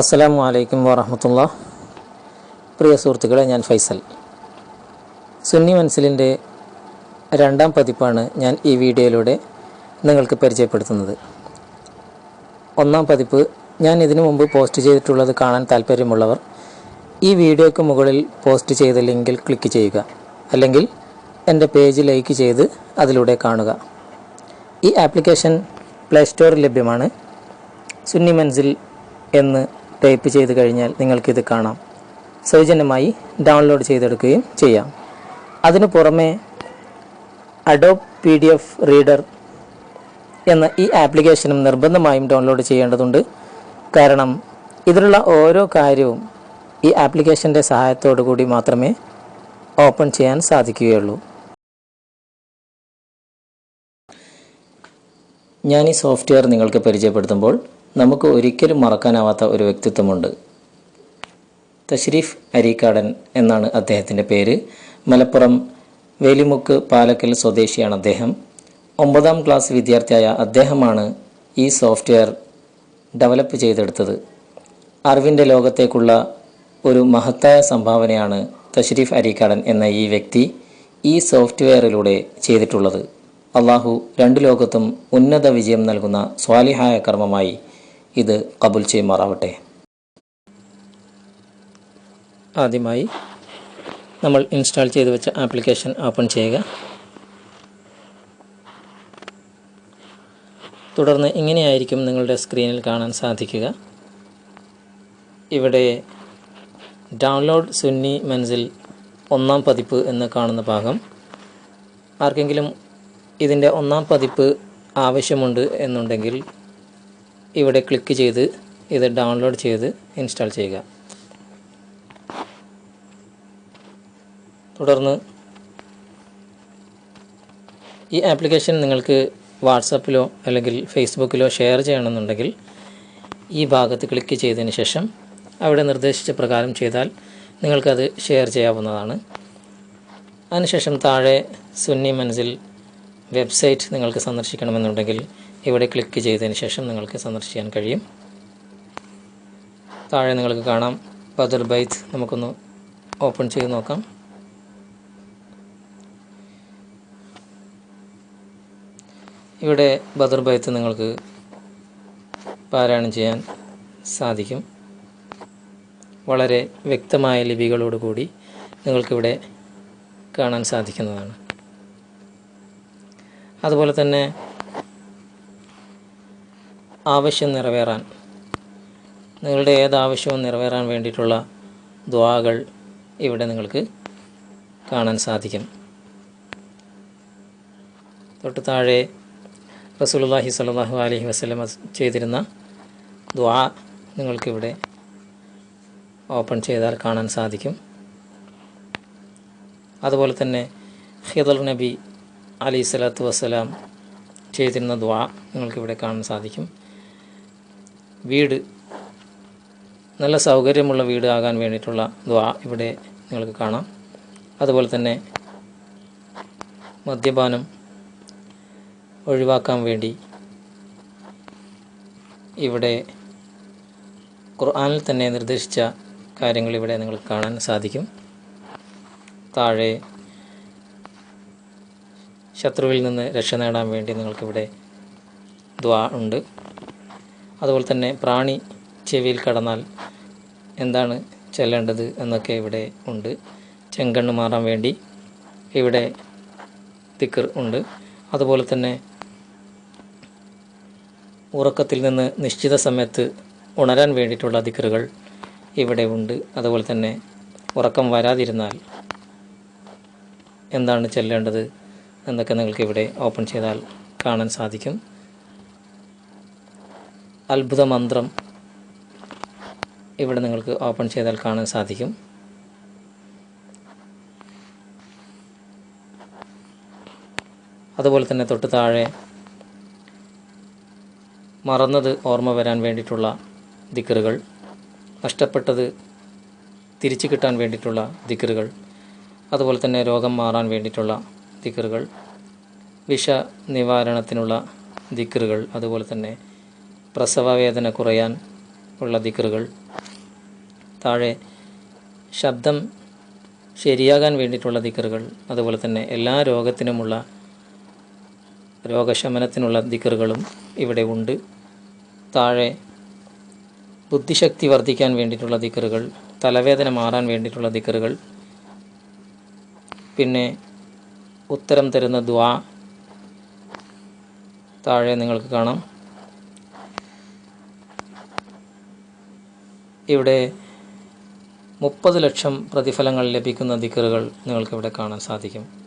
അസ്സലാമു അലൈക്കും വറഹമത്തുള്ള. പ്രിയ സുഹൃത്തുക്കളെ ഞാൻ ഫൈസൽ. സുന്നി മൻസിലിന്റെ രണ്ടാം പതിപ്പാണ് ഞാൻ ഈ വീഡിയോയിലൂടെ നിങ്ങൾക്ക് പരിചയപ്പെടുത്തുന്നത്. ഒന്നാം പതിപ്പ് ഞാൻ ഇതിനു മുമ്പ് പോസ്റ്റ് ചെയ്തിട്ടുള്ളത് കാണാൻ താല്പര്യമുള്ളവർ ഈ വീഡിയോയ്ക്ക് മുകളിൽ പോസ്റ്റ് ചെയ്ത ലിങ്കിൽ ക്ലിക്ക് ചെയ്യുക. അല്ലെങ്കിൽ എന്റെ പേജ് ലൈക്ക് ചെയ്ത് അതിലൂടെ കാണുക. ഈ ആപ്ലിക്കേഷൻ പ്ലേ സ്റ്റോറിൽ ലഭ്യമാണ്. സുന്നി മൻസിൽ എന്ന് ടൈപ്പ് ചെയ്ത് കഴിഞ്ഞാൽ നിങ്ങൾക്കിത് കാണാം. സൗജന്യമായി ഡൗൺലോഡ് ചെയ്തെടുക്കുകയും ചെയ്യാം. അതിനു പുറമെ Adobe P D F reader എന്ന ഈ ആപ്ലിക്കേഷനും നിർബന്ധമായും ഡൗൺലോഡ് ചെയ്യേണ്ടതുണ്ട്. കാരണം ഇതിലുള്ള ഓരോ കാര്യവും ഈ ആപ്ലിക്കേഷന്റെ സഹായത്തോടു കൂടി മാത്രമേ ഓപ്പൺ ചെയ്യാൻ സാധിക്കുകയുള്ളൂ. ഞാൻ ഈ സോഫ്റ്റ്വെയർ നിങ്ങൾക്ക് പരിചയപ്പെടുത്തുമ്പോൾ നമുക്ക് ഒരിക്കലും മറക്കാനാവാത്ത ഒരു വ്യക്തിത്വമുണ്ട്. തഷ്രീഫ് അരീക്കാടൻ എന്നാണ് അദ്ദേഹത്തിന്റെ പേര്. മലപ്പുറം വേലിമുക്ക് പാലക്കൽ സ്വദേശിയാണ് അദ്ദേഹം. ഒമ്പതാം ക്ലാസ് വിദ്യാർത്ഥിയായ അദ്ദേഹമാണ് ഈ സോഫ്റ്റ്വെയർ ഡെവലപ്പ് ചെയ്തെടുത്തത്. അറിവിന്റെ ലോകത്തേക്കുള്ള ഒരു മഹത്തായ സംഭാവനയാണ് തഷ്രീഫ് അരീക്കാടൻ എന്ന ഈ വ്യക്തി ഈ സോഫ്റ്റ്വെയറിലൂടെ ചെയ്തിട്ടുള്ളത്. അള്ളാഹു രണ്ട് ലോകത്തും ഉന്നത വിജയം നൽകുന്ന സ്വാലിഹായ കർമ്മമായി ഇത് കബുൽ ചെയ്യുമാറാവട്ടെ. ആദ്യമായി നമ്മൾ ഇൻസ്റ്റാൾ ചെയ്തു വെച്ച ആപ്ലിക്കേഷൻ ഓപ്പൺ ചെയ്യുക. തുടർന്ന് ഇങ്ങനെയായിരിക്കും നിങ്ങളുടെ സ്ക്രീനിൽ കാണാൻ സാധിക്കുക. ഇവിടെ ഡൗൺലോഡ് സുന്നി മെൻസിൽ ഒന്നാം പതിപ്പ് എന്ന് കാണുന്ന ഭാഗം. ആർക്കെങ്കിലും ഇതിന്റെ ഒന്നാം പതിപ്പ് ആവശ്യമുണ്ട് എന്നുണ്ടെങ്കിൽ ഇവിടെ ക്ലിക്ക് ചെയ്ത് ഇത് ഡൗൺലോഡ് ചെയ്ത് ഇൻസ്റ്റാൾ ചെയ്യുക. തുടർന്ന് ഈ ആപ്ലിക്കേഷൻ നിങ്ങൾക്ക് വാട്സപ്പിലോ അല്ലെങ്കിൽ ഫേസ്ബുക്കിലോ ഷെയർ ചെയ്യണമെന്നുണ്ടെങ്കിൽ ഈ ഭാഗത്ത് ക്ലിക്ക് ചെയ്തതിന് ശേഷം അവിടെ നിർദ്ദേശിച്ച പ്രകാരം ചെയ്താൽ നിങ്ങൾക്കത് ഷെയർ ചെയ്യാവുന്നതാണ്. അതിനുശേഷം താഴെ സുന്നി മനസ്സിൽ വെബ്സൈറ്റ് നിങ്ങൾക്ക് സന്ദർശിക്കണമെന്നുണ്ടെങ്കിൽ ഇവിടെ ക്ലിക്ക് ചെയ്തതിന് ശേഷം നിങ്ങൾക്ക് സന്ദർശിക്കാൻ കഴിയും. താഴെ നിങ്ങൾക്ക് കാണാം. ബദർ ബൈത്ത് നമുക്കൊന്ന് ഓപ്പൺ ചെയ്ത് നോക്കാം. ഇവിടെ ബദർ ബൈത്ത് നിങ്ങൾക്ക് പാരായണം ചെയ്യാൻ സാധിക്കും. വളരെ വ്യക്തമായ ലിപികളോടുകൂടി നിങ്ങൾക്കിവിടെ കാണാൻ സാധിക്കുന്നതാണ്. അതുപോലെ തന്നെ ആവശ്യം നിറവേറാൻ. നിങ്ങളുടെ ഏത് ആവശ്യവും നിറവേറാൻ വേണ്ടിയിട്ടുള്ള ദ്വാകൾ ഇവിടെ നിങ്ങൾക്ക് കാണാൻ സാധിക്കും. തൊട്ട് താഴെ റസൂലുള്ളാഹി സ്വല്ലല്ലാഹു അലൈഹി വസല്ലമ ചെയ്തിരുന്ന ദ്വാ നിങ്ങൾക്കിവിടെ ഓപ്പൺ ചെയ്താൽ കാണാൻ സാധിക്കും. അതുപോലെ തന്നെ ഹിദർ നബി അലി സ്വലാത്തു വസ്സലാം ചെയ്തിരുന്ന ദ്വാ നിങ്ങൾക്കിവിടെ കാണാൻ സാധിക്കും. വീട് നല്ല സൗകര്യമുള്ള വീട് ആകാൻ വേണ്ടിയിട്ടുള്ള ദ്വാ ഇവിടെ നിങ്ങൾക്ക് കാണാം. അതുപോലെ തന്നെ മദ്യപാനം ഒഴിവാക്കാൻ വേണ്ടി ഇവിടെ ഖുർആാനിൽ തന്നെ നിർദ്ദേശിച്ച കാര്യങ്ങൾ ഇവിടെ നിങ്ങൾക്ക് കാണാൻ സാധിക്കും. താഴെ ശത്രുവിൽ നിന്ന് രക്ഷ നേടാൻ വേണ്ടി നിങ്ങൾക്കിവിടെ ദ്വാ ഉണ്ട്. അതുപോലെ തന്നെ പ്രാണി ചെവിയിൽ കടന്നാൽ എന്താണ് ചെല്ലേണ്ടത് എന്നൊക്കെ ഇവിടെ ഉണ്ട്. ചെങ്കണ്ണ് മാറാൻ വേണ്ടി ഇവിടെ തിക്കർ ഉണ്ട്. അതുപോലെ തന്നെ ഉറക്കത്തിൽ നിന്ന് നിശ്ചിത സമയത്ത് ഉണരാൻ വേണ്ടിയിട്ടുള്ള ദിക്കറുകൾ ഇവിടെ ഉണ്ട്. അതുപോലെ തന്നെ ഉറക്കം വരാതിരുന്നാൽ എന്താണ് ചെല്ലേണ്ടത് എന്നൊക്കെ നിങ്ങൾക്ക് ഇവിടെ ഓപ്പൺ ചെയ്താൽ കാണാൻ സാധിക്കും. അത്ഭുത മന്ത്രം ഇവിടെ നിങ്ങൾക്ക് ഓപ്പൺ ചെയ്താൽ കാണാൻ സാധിക്കും. അതുപോലെ തന്നെ തൊട്ട് താഴെ മറന്നത് ഓർമ്മ വരാൻ വേണ്ടിയിട്ടുള്ള ദിക്കറുകൾ നഷ്ടപ്പെട്ടത് തിരിച്ചു കിട്ടാൻ വേണ്ടിയിട്ടുള്ള ദിക്കറുകൾ അതുപോലെ തന്നെ രോഗം മാറാൻ വേണ്ടിയിട്ടുള്ള ദിക്കറുകൾ വിഷ നിവാരണത്തിനുള്ള ദിക്കറുകൾ അതുപോലെ തന്നെ പ്രസവ വേദന കുറയാൻ ഉള്ള ദിക്കറുകൾ താഴെ ശബ്ദം ശരിയാകാൻ വേണ്ടിയിട്ടുള്ള ദിക്കറുകൾ അതുപോലെ തന്നെ എല്ലാ രോഗത്തിനുമുള്ള രോഗശമനത്തിനുള്ള ദിക്കറുകളും ഇവിടെ ഉണ്ട്. താഴെ ബുദ്ധിശക്തി വർദ്ധിക്കാൻ വേണ്ടിയിട്ടുള്ള ദിക്കറുകൾ തലവേദന മാറാൻ വേണ്ടിയിട്ടുള്ള ദിക്കറുകൾ പിന്നെ ഉത്തരം തരുന്ന ദ്വാ. താഴെ നിങ്ങൾക്ക് കാണാം. ഇവിടെ മുപ്പത് ലക്ഷം പ്രതിഫലങ്ങൾ ലഭിക്കുന്ന ദിക്കറുകൾ നിങ്ങൾക്കിവിടെ കാണാൻ സാധിക്കും.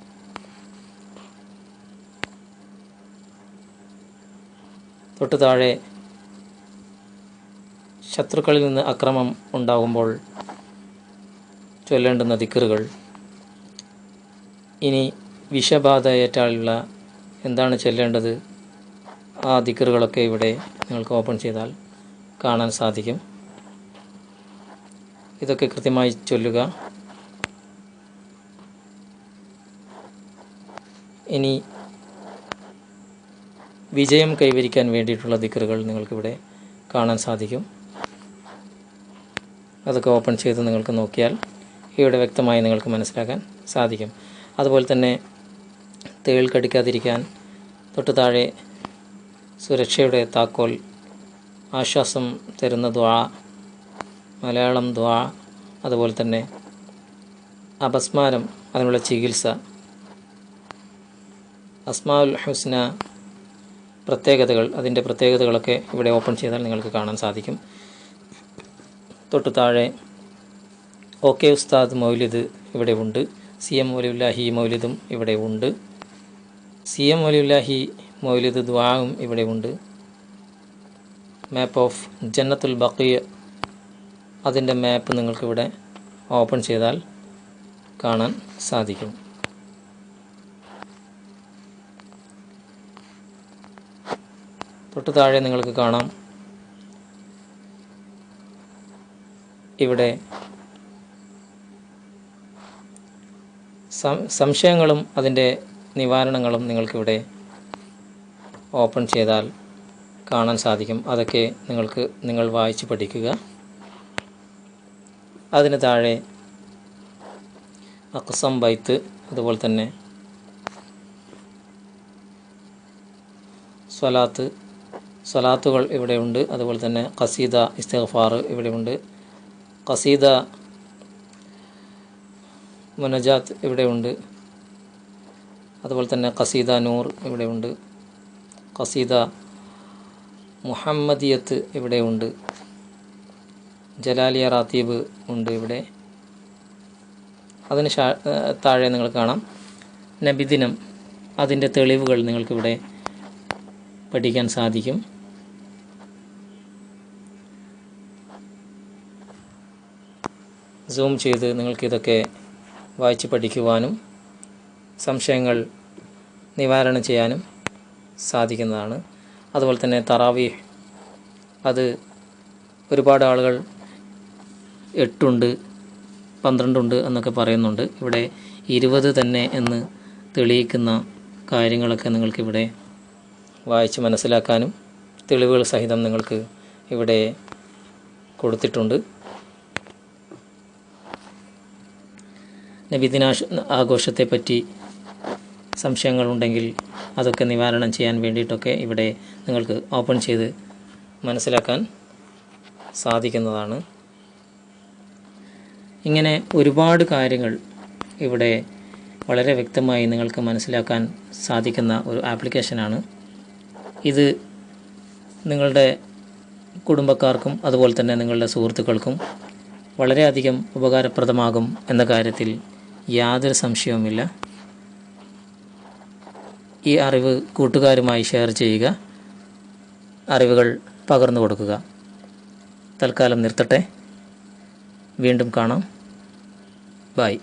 തൊട്ട് താഴെ ശത്രുക്കളിൽ നിന്ന് അക്രമം ഉണ്ടാകുമ്പോൾ ചൊല്ലേണ്ടുന്ന ദിക്കറുകൾ. ഇനി വിഷബാധ ഏറ്റാലുള്ള എന്താണ് ചെല്ലേണ്ടത്? ആ ദിക്കറുകളൊക്കെ ഇവിടെ നിങ്ങൾക്ക് ഓപ്പൺ ചെയ്താൽ കാണാൻ സാധിക്കും. ഇതൊക്കെ കൃത്യമായി ചൊല്ലുക. ഇനി വിജയം കൈവരിക്കാൻ വേണ്ടിയിട്ടുള്ള ദിക്കറുകൾ നിങ്ങൾക്കിവിടെ കാണാൻ സാധിക്കും. അതൊക്കെ ഓപ്പൺ ചെയ്ത് നിങ്ങൾക്ക് നോക്കിയാൽ ഇവിടെ വ്യക്തമായി നിങ്ങൾക്ക് മനസ്സിലാക്കാൻ സാധിക്കും. അതുപോലെ തന്നെ തേൾ കടിക്കാതിരിക്കാൻ തൊട്ട് താഴെ സുരക്ഷയുടെ താക്കോൽ ആശ്വാസം തരുന്ന ദ്വാ മലയാളം ദ്വാ അതുപോലെ തന്നെ അപസ്മാരം അതിനുള്ള ചികിത്സ. അസ്മാഉൽ ഹുസ്ന പ്രത്യേകതകൾ അതിന്റെ പ്രത്യേകതകളൊക്കെ ഇവിടെ ഓപ്പൺ ചെയ്താൽ നിങ്ങൾക്ക് കാണാൻ സാധിക്കും. തൊട്ടു താഴെ ഓക്കെ ഉസ്താദ് മൗലിദ് ഇവിടെ ഉണ്ട്. സി എം മൗലിയുല്ലാഹി മൗലിദും ഇവിടെ ഉണ്ട്. സി എം മൗലിയുല്ലാഹി മൗലിദ് ദ്വാവും ഇവിടെ ഉണ്ട്. മാപ്പ് ഓഫ് ജന്നത്തുൽ ബക്കിയ അതിന്റെ മാപ്പ് നിങ്ങൾക്കിവിടെ ഓപ്പൺ ചെയ്താൽ കാണാൻ സാധിക്കും. തൊട്ട് താഴെ നിങ്ങൾക്ക് കാണാം. ഇവിടെ സംശയങ്ങളും അതിന്റെ നിവാരണങ്ങളും നിങ്ങൾക്കിവിടെ ഓപ്പൺ ചെയ്താൽ കാണാൻ സാധിക്കും. അതൊക്കെ നിങ്ങൾക്ക് നിങ്ങൾ വായിച്ച് പഠിക്കുക. അതിന് താഴെ അക്സം ബൈത്ത് അതുപോലെ തന്നെ സ്വലാത്ത് സ്വലാത്തുകൾ ഇവിടെയുണ്ട് അതുപോലെ തന്നെ കസീദ ഇസ്തഫാർ ഇവിടെയുണ്ട് കസീദ മുനജാത്ത് ഇവിടെയുണ്ട് അതുപോലെ തന്നെ കസീദ നൂർ ഇവിടെയുണ്ട് കസീദ മുഹമ്മദിയത്ത് ഇവിടെയുണ്ട് ജലാലിയ റാത്തീബ് ഉണ്ട് ഇവിടെ. അതിന് താഴെ നിങ്ങൾ കാണാം. നബിദിനം അതിന്റെ തെളിവുകൾ നിങ്ങൾക്കിവിടെ പഠിക്കാൻ സാധിക്കും. സൂം ചെയ്ത് നിങ്ങൾക്കിതൊക്കെ വായിച്ച് പഠിക്കുവാനും സംശയങ്ങൾ നിവാരണം ചെയ്യാനും സാധിക്കുന്നതാണ്. അതുപോലെ തന്നെ തറാവി അത് ഒരുപാട് ആളുകൾ എട്ടുണ്ട് പന്ത്രണ്ടുണ്ട് എന്നൊക്കെ പറയുന്നുണ്ട്. ഇവിടെ ഇരുപത് തന്നെ എന്ന് തെളിയിക്കുന്ന കാര്യങ്ങളൊക്കെ നിങ്ങൾക്കിവിടെ വായിച്ച് മനസ്സിലാക്കാനും തെളിവുകൾ സഹിതം നിങ്ങൾക്ക് ഇവിടെ കൊടുത്തിട്ടുണ്ട്. നബിദിനാശ ആഘോഷത്തെപ്പറ്റി സംശയങ്ങളുണ്ടെങ്കിൽ അതൊക്കെ നിവാരണം ചെയ്യാൻ വേണ്ടിയിട്ടൊക്കെ ഇവിടെ നിങ്ങൾക്ക് ഓപ്പൺ ചെയ്ത് മനസ്സിലാക്കാൻ സാധിക്കുന്നതാണ്. ഇങ്ങനെ ഒരുപാട് കാര്യങ്ങൾ ഇവിടെ വളരെ വ്യക്തമായി നിങ്ങൾക്ക് മനസ്സിലാക്കാൻ സാധിക്കുന്ന ഒരു ആപ്ലിക്കേഷനാണ്. ഇത് നിങ്ങളുടെ കുടുംബക്കാർക്കും അതുപോലെ തന്നെ നിങ്ങളുടെ സുഹൃത്തുക്കൾക്കും വളരെയധികം ഉപകാരപ്രദമാകും എന്ന കാര്യത്തിൽ യാതൊരു സംശയവുമില്ല. ഈ അറിവ് കൂട്ടുകാരുമായി ഷെയർ ചെയ്യുക. അറിവുകൾ പകർന്നു കൊടുക്കുക. തൽക്കാലം നിർത്തട്ടെ. വീണ്ടും കാണാം. Vậy.